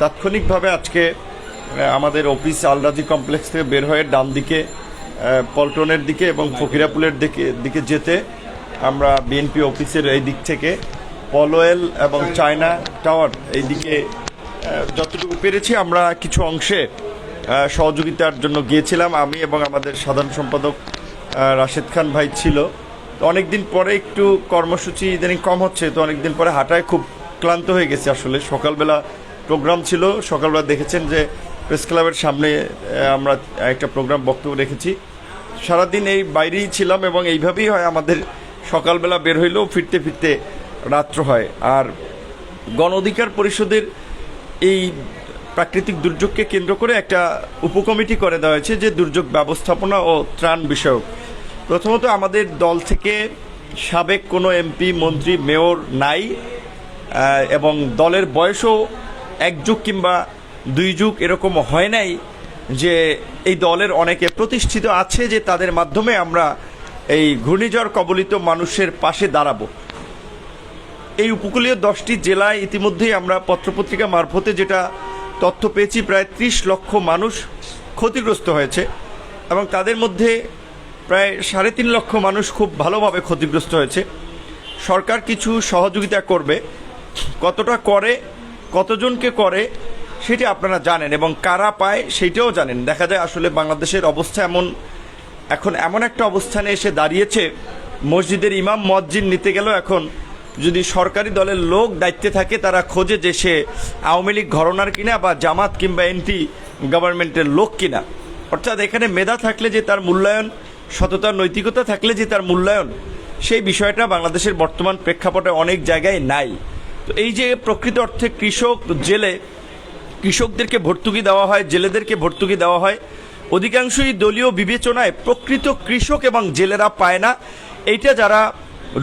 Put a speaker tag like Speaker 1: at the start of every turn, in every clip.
Speaker 1: তাৎক্ষণিকভাবে আজকে আমাদের অফিস আলরাজি কমপ্লেক্স থেকে বের হয়ে ডান দিকে পল্টনের দিকে এবং ফকিরাপুলের দিকে দিকে যেতে আমরা বিএনপি অফিসের এই দিক থেকে, পলোয়েল এবং চায়না টাওয়ার এই দিকে যতটুকু পেরেছি আমরা কিছু অংশে সহযোগিতার জন্য গিয়েছিলাম। আমি এবং আমাদের সাধারণ সম্পাদক রাশেদ খান ভাই ছিল। তো অনেকদিন পরে একটু কর্মসূচি ইদানিং কম হচ্ছে, তো অনেকদিন পরে হাঁটায় খুব ক্লান্ত হয়ে গেছে আসলে। সকালবেলা প্রোগ্রাম ছিল, সকালবেলা দেখেছেন যে প্রেস ক্লাবের সামনে আমরা একটা প্রোগ্রাম বক্তব্য রেখেছি। সারাদিন এই বাইরেই ছিলাম এবং এইভাবেই হয় আমাদের সকালবেলা বের হইলেও ফিরতে ফিরতে রাত্র হয়। আর গণ অধিকার পরিষদের এই প্রাকৃতিক দুর্যোগকে কেন্দ্র করে একটা উপকমিটি করে দেওয়া হয়েছে যে দুর্যোগ ব্যবস্থাপনা ও ত্রাণ বিষয়ক। প্রথমত আমাদের দল থেকে সাবেক কোনো এমপি, মন্ত্রী, মেয়র নাই। এবং দলের বয়সও এক যুগ কিংবা দুই যুগ এরকম হয় নাই যে এই দলের অনেকে প্রতিষ্ঠিত আছে যে তাদের মাধ্যমে আমরা এই ঘূর্ণিঝড় কবলিত মানুষের পাশে দাঁড়াবো। এই উপকূলীয় দশটি জেলায় ইতিমধ্যেই আমরা পত্রপত্রিকা মারফতে যেটা তথ্য পেয়েছি, প্রায় ত্রিশ লক্ষ মানুষ ক্ষতিগ্রস্ত হয়েছে এবং তাদের মধ্যে প্রায় সাড়ে তিন লক্ষ মানুষ খুব ভালোভাবে ক্ষতিগ্রস্ত হয়েছে। সরকার কিছু সহযোগিতা করবে। কতটা করে, কতজনকে করে, সেটি আপনারা জানেন এবং কারা পায় সেইটাও জানেন। দেখা যায় আসলে বাংলাদেশের অবস্থা এমন, এখন এমন একটা অবস্থানে এসে দাঁড়িয়েছে, মসজিদের ইমাম মসজিদ নিতে গেলেও এখন যদি সরকারি দলের লোক দায়িত্বে থাকে, তারা খোঁজে যে সে আওয়ামী লীগ ঘরনার কিনা বা জামাত কিংবা এনটি গভর্নমেন্টের লোক কিনা। অর্থাৎ এখানে মেধা থাকলে যে তার মূল্যায়ন, সততা, নৈতিকতা থাকলে যে তার মূল্যায়ন, সেই বিষয়টা বাংলাদেশের বর্তমান প্রেক্ষাপটে অনেক জায়গায় নাই। তো এই যে প্রকৃত অর্থে কৃষক জেলে, কৃষকদেরকে ভর্তুকি দেওয়া হয়, জেলেদেরকে ভর্তুকি দেওয়া হয়, অধিকাংশই দলীয় বিবেচনায় প্রকৃত কৃষক এবং জেলেরা পায় না। এইটা যারা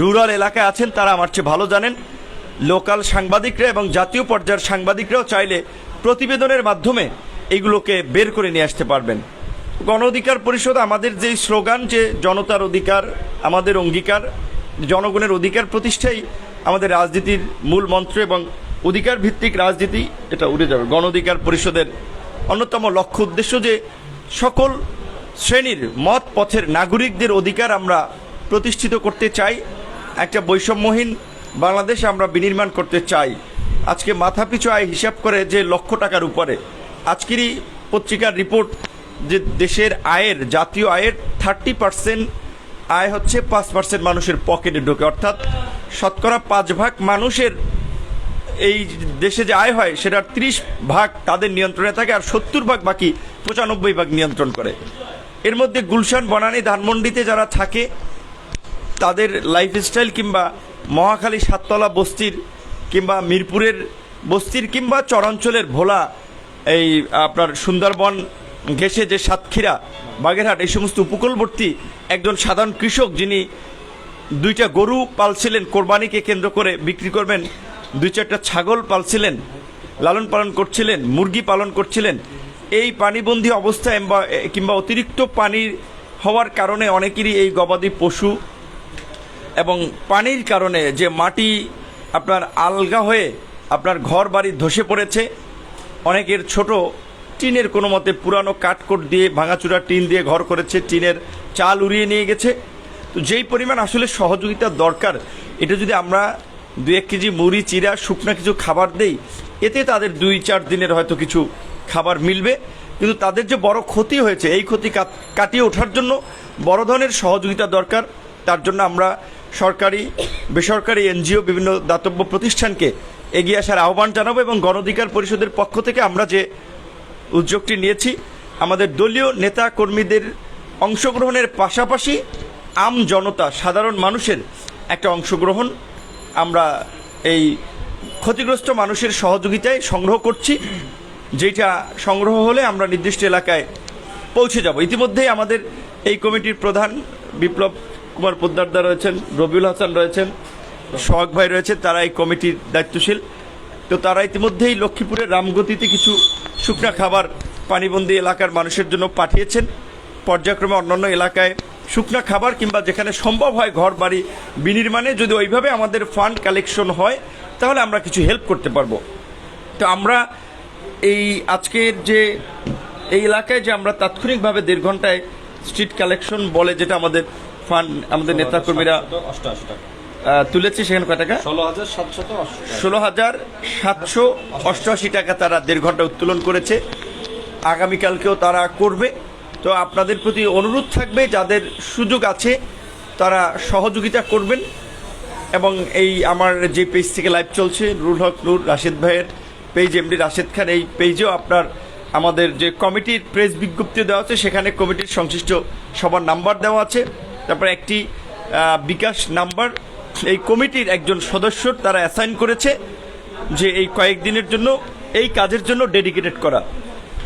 Speaker 1: রুরাল এলাকায় আছেন, তারা আমার চেয়ে ভালো জানেন। লোকাল সাংবাদিকরা এবং জাতীয় পর্যায়ের সাংবাদিকরাও চাইলে প্রতিবেদনের মাধ্যমে এইগুলোকে বের করে নিয়ে আসতে পারবেন। গণ অধিকার পরিষদ আমাদের যেই স্লোগান যে জনতার অধিকার, আমাদের অঙ্গীকার, জনগণের অধিকার প্রতিষ্ঠাই আমাদের রাজনীতির মূল মন্ত্র এবং অধিকার ভিত্তিক রাজনীতি, এটা উড়ে যাবে। গণ অধিকার পরিষদের অন্যতম লক্ষ্য উদ্দেশ্য যে সকল শ্রেণির মত পথের নাগরিকদের অধিকার আমরা প্রতিষ্ঠিত করতে চাই। একটা বৈষম্যহীন বাংলাদেশ আমরা বিনির্মাণ করতে চাই। আজকে মাথাপিছু আয় হিসাব করে যে লক্ষ টাকার উপরে। আজকেরই পত্রিকার রিপোর্ট যে দেশের আয়ের, জাতীয় আয়ের থার্টি পার্সেন্ট আয় হচ্ছে পাঁচ পার্সেন্ট মানুষের পকেটে ঢোকে। অর্থাৎ শতকরা পাঁচ ভাগ মানুষের এই দেশে যে আয় হয়, সেটার ত্রিশ ভাগ তাদের নিয়ন্ত্রণে থাকে আর সত্তর ভাগ বাকি পঁচানব্বই ভাগ নিয়ন্ত্রণ করে। এর মধ্যে গুলশান, বনানী, ধানমন্ডিতে যারা থাকে, তাদের লাইফস্টাইল কিংবা মহাখালী সাততলা বস্তির কিংবা মিরপুরের বস্তির কিংবা চরাঞ্চলের ভোলা, এই আপনার সুন্দরবন ঘেসে যে সাতক্ষীরা, বাগেরহাট, এই সমস্ত উপকূলবর্তী একজন সাধারণ কৃষক যিনি দুইটা গরু পালছিলেন, কোরবানিকে কেন্দ্র করে বিক্রি করবেন। দুই চারটা ছাগল পালছিলেন, লালন পালন করছিলেন, মুরগি পালন করছিলেন। এই পানিবন্দী অবস্থায় বা- কিংবা অতিরিক্ত পানির হওয়ার কারণে অনেকেরই এই গবাদি পশু এবং পানির কারণে যে মাটি আপনার আলগা হয়ে আপনার ঘর বাড়ি ধসে পড়েছে, অনেকের ছোট টিনের কোনো মতে পুরানো কাঠকোট দিয়ে ভাঙাচুরা টিন দিয়ে ঘর করেছে, টিনের চাল উড়িয়ে নিয়ে গেছে। তো যেই পরিমাণ আসলে সহযোগিতা দরকার, এটা যদি আমরা দু এক কেজি মুড়ি, চিরা, শুকনা কিছু খাবার দেই, এতে তাদের দুই চার দিনের হয়তো কিছু খাবার মিলবে। কিন্তু তাদের যে বড় ক্ষতি হয়েছে, এই ক্ষতি কাটিয়ে ওঠার জন্য বড় ধরনের সহযোগিতা দরকার। তার জন্য আমরা সরকারি, বেসরকারি এনজিও, বিভিন্ন দাতব্য প্রতিষ্ঠানকে এগিয়ে আসার আহ্বান জানাব এবং গণঅধিকার পরিষদের পক্ষ থেকে আমরা যে উদ্যোগটি নিয়েছি, আমাদের দলীয় নেতা কর্মীদের অংশগ্রহণের পাশাপাশি আম জনতা, সাধারণ মানুষের একটা অংশগ্রহণ। আমরা এই ক্ষতিগ্রস্ত মানুষের সহযোগিতায় সংগ্রহ করছি। যেটা সংগ্রহ হলে আমরা নির্দিষ্ট এলাকায় পৌঁছে যাব। ইতিমধ্যেই আমাদের এই কমিটির প্রধান বিপ্লব কুমার পোদ্দারদা রয়েছেন, রবিউল হাসান রয়েছেন, সোহাগ ভাই রয়েছে তারা এই কমিটির দায়িত্বশীল। তো তারা ইতিমধ্যেই লক্ষ্মীপুরের রামগতিতে কিছু শুকনা খাবার, পানিবন্দী এলাকার মানুষের জন্য পাঠিয়েছেন। পর্যায়ক্রমে অন্যান্য এলাকায় শুকনা খাবার কিংবা যেখানে সম্ভব হয় ঘর বাড়ি বিনির্মাণে যদি ওইভাবে আমাদের ফান্ড কালেকশন হয় তাহলে আমরা কিছু হেল্প করতে পারব। তো আমরা এই আজকের যে এই এলাকায় যে আমরা তাৎক্ষণিকভাবে দেড় ঘন্টায় স্ট্রিট কালেকশন বলে যেটা আমাদের ফান্ড আমাদের নেতাকর্মীরা
Speaker 2: অষ্টআশি টাকা।
Speaker 1: তুলেছে সেখানে কয় টাকা?
Speaker 2: ষোলো হাজার
Speaker 1: ষোলো হাজার সাতশো অষ্টআশি টাকা তারা দেড় ঘণ্টা উত্তোলন করেছে। আগামীকালকেও তারা করবে। তো আপনাদের প্রতি অনুরোধ থাকবে, যাদের সুযোগ আছে, তারা সহযোগিতা করবেন। এবং এই আমার যে পেজ থেকে লাইভ চলছে রুল হক, নূর রাশেদ ভাইয়ের পেজ এমডি রাশেদ খান, এই পেজেও আপনার আমাদের যে কমিটির প্রেস বিজ্ঞপ্তি দেওয়া আছে, সেখানে কমিটির সংশ্লিষ্ট সবার নাম্বার দেওয়া আছে। তারপর একটি বিকাশ নাম্বার এই কমিটির একজন সদস্য তারা অ্যাসাইন করেছে যে এই কয়েকদিনের জন্য, এই কাজের জন্য ডেডিকেটেড করা।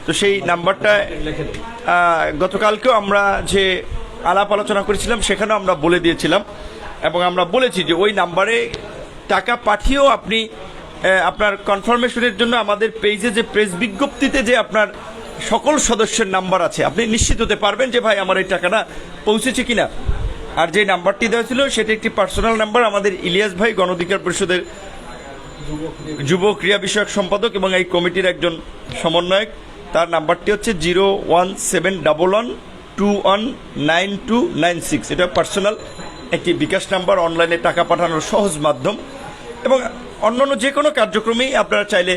Speaker 1: তো সেই নাম্বারটা গতকালকেও আমরা যে আলাপ আলোচনা করেছিলাম সেখানেও আমরা বলে দিয়েছিলাম এবং আমরা বলেছি যে ওই নাম্বারে টাকা পাঠিয়েও আপনি আপনার কনফার্মেশনের জন্য আমাদের পেজে যে প্রেস বিজ্ঞপ্তিতে যে আপনার সকল সদস্যের নাম্বার আছে, আপনি নিশ্চিত হতে পারবেন যে ভাই আমার এই টাকাটা পৌঁছেছে কিনা। আর যে নাম্বারটি দেওয়া ছিল সেটা একটি পার্সোনাল নাম্বার আমাদের ইলিয়াস ভাই গণঅধিকার পরিষদের যুব ক্রিয়া বিষয়ক সম্পাদক এবং এই কমিটির একজন সমন্বয়ক। তার নাম্বারটি হচ্ছে zero one seven double one two one nine two nine six. এটা পার্সোনাল, একটি বিকাশ নাম্বার, অনলাইনে টাকা পাঠানোর সহজ মাধ্যম। এবং অন্যান্য যে কোনো কার্যক্রমেই আপনারা চাইলে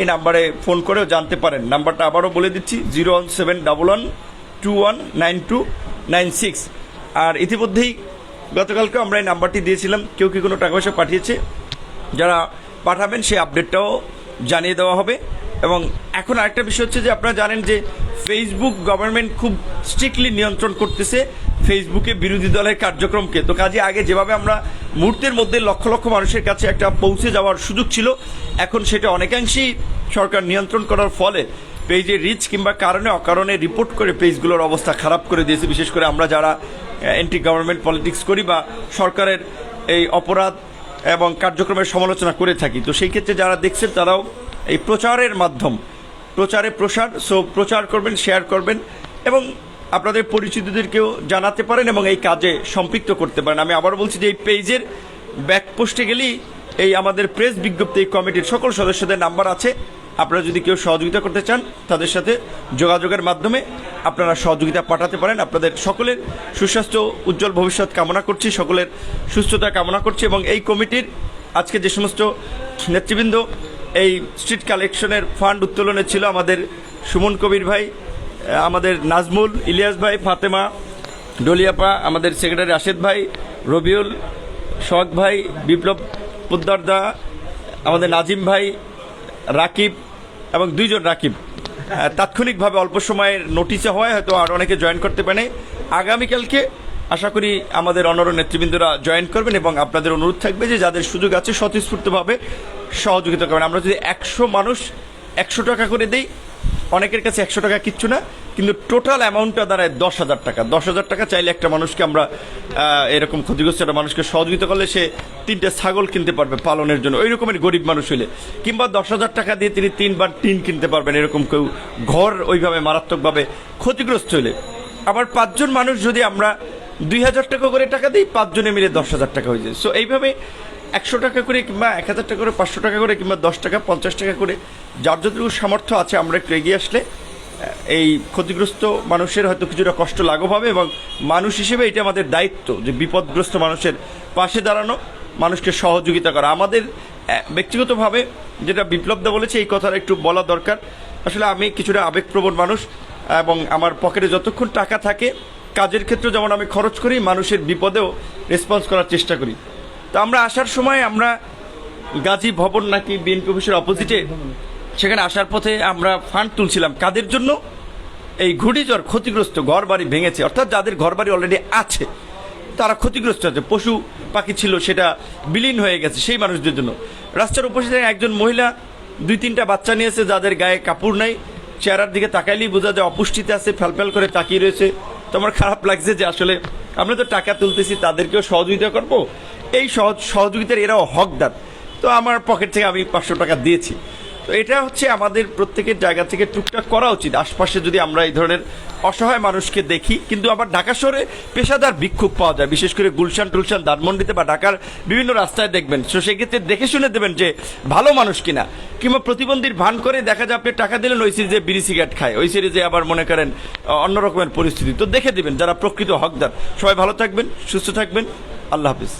Speaker 1: এই নাম্বারে ফোন করেও জানতে পারেন। নাম্বারটা আবারও বলে দিচ্ছি, zero one seven double one two one nine two nine six. আর ইতিমধ্যেই গতকালকে আমরা এই নাম্বারটি দিয়েছিলাম, কেউ কি কোনো টাকা পয়সা পাঠিয়েছে? যারা পাঠাবেন, সেই আপডেটটাও জানিয়ে দেওয়া হবে। এবং এখন আরেকটা বিষয় হচ্ছে যে আপনারা জানেন যে ফেসবুক গভর্নমেন্ট খুব স্ট্রিক্টলি নিয়ন্ত্রণ করতেছে ফেসবুকে বিরোধী দলের কার্যক্রমকে। তো কাজে আগে যেভাবে আমরা মুহূর্তের মধ্যে লক্ষ লক্ষ মানুষের কাছে একটা পৌঁছে যাওয়ার সুযোগ ছিল, এখন সেটা অনেকাংশেই সরকার নিয়ন্ত্রণ করার ফলে পেজে রিচ কিংবা কারণে অকারণে রিপোর্ট করে পেজগুলোর অবস্থা খারাপ করে দিয়েছে। বিশেষ করে আমরা যারা অ্যান্টি গভর্নমেন্ট পলিটিক্স করি বা সরকারের এই অপরাধ এবং কার্যক্রমের সমালোচনা করে থাকি। তো সেই ক্ষেত্রে যারা দেখছেন তারাও এই প্রচারের মাধ্যম। প্রচারে প্রসার, সো প্রচার করবেন শেয়ার করবেন, এবং আপনাদের পরিচিতদেরকেও জানাতে পারেন এবং এই কাজে সম্পৃক্ত করতে পারেন। আমি আবার বলছি যে এই পেজের ব্যাক পোস্টে গেলেই এই আমাদের প্রেস বিজ্ঞপ্তি, এই কমিটির সকল সদস্যদের নাম্বার আছে। আপনারা যদি কেউ সহযোগিতা করতে চান, তাদের সাথে যোগাযোগের মাধ্যমে আপনারা সহযোগিতা পাঠাতে পারেন। আপনাদের সকলের সুস্বাস্থ্য, উজ্জ্বল ভবিষ্যৎ কামনা করছি, সকলের সুস্থতা কামনা করছি এবং এই কমিটির আজকে যে সমস্ত নেতৃবৃন্দ এই স্ট্রিট কালেকশনের ফান্ড উত্তোলনে ছিল আমাদের সুমন কবির ভাই আমাদের নাজমুল, ইলিয়াস ভাই, ফাতেমা, ডলিয়াপা, আমাদের সেক্রেটারি রাশেদ ভাই, রবিউল শখ ভাই, বিপ্লব পোদ্দারদা আমাদের নাজিম ভাই, রাকিব এবং দুইজন রাকিব। তাৎক্ষণিকভাবে অল্প সময়ের নোটিশে হয়, হয়তো আর অনেকে জয়েন করতে পারে আগামীকালকে আশা করি আমাদের অনর নেতৃবৃন্দরা জয়েন করবেন এবং আপনাদের অনুরোধ থাকবে যে যাদের সুযোগ আছে স্বতঃস্ফূর্তভাবে সহযোগিতা করবেন। আমরা যদি একশো মানুষ একশো টাকা করে দেই, অনেকের কাছে একশো টাকা কিচ্ছু না, কিন্তু টোটাল অ্যামাউন্টটা দাঁড়ায় দশ হাজার টাকা। দশ হাজার টাকা চাইলে একটা মানুষকে আমরা এরকম ক্ষতিগ্রস্ত একটা মানুষকে সহযোগিতা করলে সে তিনটে ছাগল কিনতে পারবে পালনের জন্য। ওই রকমের গরিব মানুষ হইলে। কিংবা দশ হাজার টাকা দিয়ে তিনি তিনবার টিন কিনতে পারবেন, এরকম কেউ ঘর ওইভাবে মারাত্মকভাবে ক্ষতিগ্রস্ত হইলে। আবার পাঁচজন মানুষ যদি আমরা দুই হাজার টাকা করে টাকা দিই, পাঁচজনে মিলে দশ হাজার টাকা হয়ে যায়। সো এইভাবে একশো টাকা করে কিংবা এক হাজার টাকা করে, পাঁচশো টাকা করে কিংবা দশ টাকা, পঞ্চাশ টাকা করে, যার যতটুকু সামর্থ্য আছে আমরা একটু এগিয়ে আসলে এই ক্ষতিগ্রস্ত মানুষের হয়তো কিছুটা কষ্ট লাঘব হবে এবং মানুষ হিসেবে এটা আমাদের দায়িত্ব যে বিপদগ্রস্ত মানুষের পাশে দাঁড়ানো, মানুষকে সহযোগিতা করা। আমাদের ব্যক্তিগতভাবে যেটা বিপ্লবদা বলেছে, এই কথাটা একটু বলা দরকার। আসলে আমি কিছুটা আবেগপ্রবণ মানুষ এবং আমার পকেটে যতক্ষণ টাকা থাকে কাজের ক্ষেত্রে যেমন আমি খরচ করি, মানুষের বিপদেও রেসপন্স করার চেষ্টা করি। তো আমরা আসার সময় আমরা গাজী ভবন নাকি বিএনপি অফিসের অপোজিটে সেখানে আসার পথে আমরা ফান্ড তুলছিলাম। কাদের জন্য? এই ঘূর্ণিঝড় ক্ষতিগ্রস্ত ঘর বাড়ি ভেঙেছে। অর্থাৎ যাদের ঘর বাড়ি অলরেডি আছে, তারা ক্ষতিগ্রস্ত আছে। পশু, পাখি ছিল, সেটা বিলীন হয়ে গেছে সেই মানুষদের জন্য। রাস্তার উপস্থিত একজন মহিলা, দুই তিনটা বাচ্চা নিয়েছে, যাদের গায়ে কাপড় নাই। চেহারার দিকে তাকাইলেই বোঝা যায় অপুষ্টিতে আছে, ফ্যালফ্যাল করে তাকিয়ে রয়েছে। তো আমার খারাপ লাগছে যে আসলে আমরা তো টাকা তুলতেছি, তাদেরকেও সহযোগিতা করব? এই সহযোগিতার এরাও হকদার। তো আমার পকেট থেকে আমি পাঁচশো টাকা দিয়েছি। তো এটা হচ্ছে আমাদের প্রত্যেকের জায়গা থেকে টুকটাক করা উচিত। আশপাশে যদি আমরা এই ধরনের অসহায় মানুষকে দেখি, কিন্তু আবার ঢাকা শহরে পেশাদার বিক্ষোভ পাওয়া যায়। বিশেষ করে গুলশান টুলশান, ধানমন্ডিতে বা ঢাকার বিভিন্ন রাস্তায় দেখবেন। তো সেক্ষেত্রে দেখে শুনে দেবেন যে ভালো মানুষ কিনা। কিংবা প্রতিবন্ধীর ভান করে দেখা যায় আপনি টাকা দিলেন, ওই সিরিজে বিড়ি সিগারেট খায়, ওই সিরিজে আবার মনে করেন অন্য রকমের পরিস্থিতি। তো দেখে দিবেন, যারা প্রকৃত হকদার। সবাই ভালো থাকবেন, সুস্থ থাকবেন। আল্লাহ হাফিজ।